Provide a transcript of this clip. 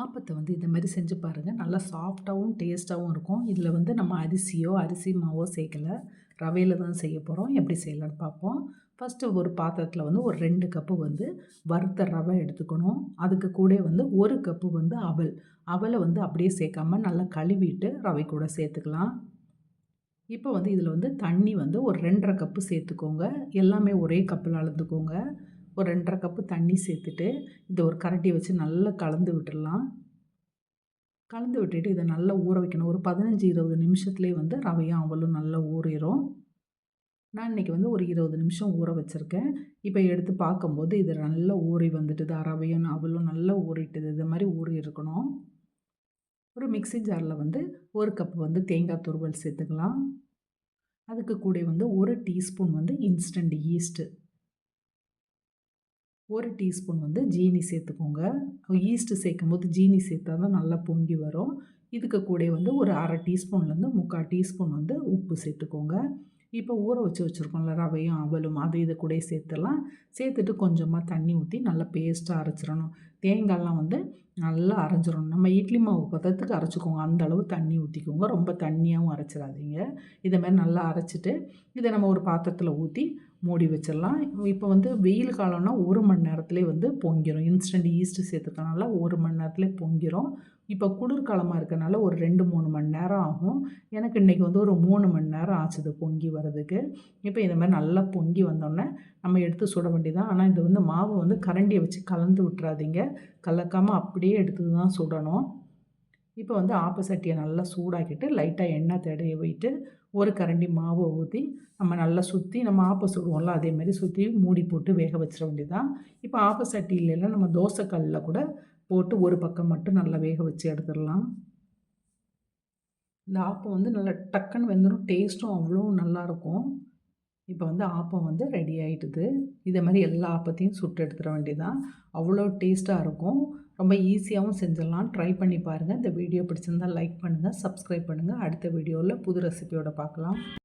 ஆப்பத்தை வந்து இந்த மாதிரி செஞ்சு பாருங்கள் நல்லா சாஃப்டாகவும் டேஸ்ட்டாகவும் இருக்கும். இதில் வந்து நம்ம அரிசியோ அரிசி மாவோ சேர்க்கல. ரவையில் தான் செய்ய போகிறோம் எப்படி செய்யலான்னு பார்ப்போம். ஃபஸ்ட்டு ஒரு பாத்திரத்தில் வந்து ஒரு ரெண்டு கப்பு வந்து வறுத்த ரவை எடுத்துக்கணும். அதுக்கு கூட வந்து ஒரு கப்பு வந்து அவல். அவலை வந்து அப்படியே சேர்க்காமல் நல்லா கழுவிட்டு ரவை கூட சேர்த்துக்கலாம். இப்போ வந்து இதில் வந்து தண்ணி வந்து ஒரு ரெண்டரை கப்பு சேர்த்துக்கோங்க. எல்லாமே ஒரே கப்பில் அளந்துக்கோங்க. ஒரு ரெண்டரை கப்பு தண்ணி சேர்த்துட்டு இதை ஒரு கரட்டி வச்சு நல்லா கலந்து விட்டுடலாம் கலந்து விட்டுட்டு இதை நல்லா ஊற வைக்கணும். ஒரு பதினஞ்சு இருபது நிமிஷத்துலேயே வந்து ரவையும் அவளும் நல்லா ஊறிடும் நான் இன்றைக்கி வந்து ஒரு இருபது நிமிஷம் ஊற வச்சுருக்கேன். இப்போ எடுத்து பார்க்கும்போது இது நல்லா ஊறி வந்துட்டுது. ரவையும் அவளும் நல்லா ஊறிட்டுது. இது மாதிரி ஊறி இருக்கணும். ஒரு மிக்சி ஜாரில் வந்து ஒரு கப் வந்து தேங்காய் துருவல் சேர்த்துக்கலாம். அதுக்கு கூட வந்து ஒரு டீஸ்பூன் வந்து இன்ஸ்டன்ட் ஈஸ்ட்டு. ஒரு டீஸ்பூன் வந்து ஜீனி சேர்த்துக்கோங்க. ஈஸ்ட்டு சேர்க்கும் போது ஜீனி சேர்த்தா தான் நல்லா பொங்கி வரும். இதுக்கு கூட வந்து ஒரு அரை டீஸ்பூன்லேருந்து முக்கால் டீஸ்பூன் வந்து உப்பு சேர்த்துக்கோங்க. இப்போ ஊற வச்சு வச்சுருக்கோம்ல ரவையும் அவலும் அது இதை கூட சேர்த்துடலாம். சேர்த்துட்டு கொஞ்சமாக தண்ணி ஊற்றி நல்லா பேஸ்ட்டாக அரைச்சிடணும். தேங்காய்லாம் வந்து நல்லா அரைஞ்சிரும் நம்ம இட்லி மாவு பதத்துக்கு அரைச்சிக்கோங்க. அந்த அளவு தண்ணி ஊற்றிக்கோங்க ரொம்ப தண்ணியாகவும் அரைச்சிடாதீங்க. இதை மாதிரி நல்லா அரைச்சிட்டு இதை நம்ம ஒரு பாத்திரத்தில் ஊற்றி மூடி வச்சிடலாம். இப்போ வந்து வெயில் காலம்னா ஒரு மணி நேரத்துலேயே வந்து பொங்கிடும் இன்ஸ்டன்ட் ஈஸ்ட்டு சேர்த்துக்கனால ஒரு மணி நேரத்துலேயே பொங்கிடும் இப்போ குளிர்காலமாக இருக்கனால ஒரு ரெண்டு மூணு மணி நேரம் ஆகும். எனக்கு இன்றைக்கி வந்து ஒரு மூணு மணி நேரம் ஆச்சுது பொங்கி வர்றதுக்கு. இப்போ இந்த மாதிரி நல்லா பொங்கி வந்தோடனே நம்ம எடுத்து சுட வேண்டியதான் ஆனால் இது வந்து மாவு வந்து கரண்டியை வச்சு கலந்து விட்டுறாதீங்க. கலக்காமல் அப்படியே எடுத்து தான் சுடணும். இப்போ வந்து ஆப்ப சட்டியை நல்லா சூடாக்கிட்டு லைட்டாக எண்ணெய் தடைய வைட்டு ஒரு கரண்டி மாவை ஊற்றி நம்ம நல்லா சுற்றி நம்ம ஆப்ப சுடுவோம்ல அதேமாதிரி சுற்றி மூடி போட்டு வேக வச்சிட வேண்டியதான் இப்போ ஆப்ப சட்டியிலலாம் நம்ம தோசைக்கல்லில் கூட போட்டு ஒரு பக்கம் மட்டும் நல்லா வேக வச்சு எடுத்துடலாம். இந்த ஆப்பம் வந்து நல்லா டக்குன்னு வெந்துடும் டேஸ்ட்டும் அவ்வளோ நல்லாயிருக்கும் இப்போ வந்து ஆப்பம் வந்து ரெடி ஆகிட்டுது இதே மாதிரி எல்லா ஆப்பத்தையும் சுட்டு எடுத்துட வேண்டியதான் அவ்வளோ டேஸ்ட்டாக இருக்கும். ரொம்ப ஈஸியாகவும் செஞ்சிடலாம். ட்ரை பண்ணி பாருங்கள் இந்த வீடியோ பிடிச்சிருந்தால் லைக் பண்ணுங்கள் சப்ஸ்கிரைப் பண்ணுங்கள் அடுத்த வீடியோவில் புது ரெசிபியோடு பார்க்கலாம்.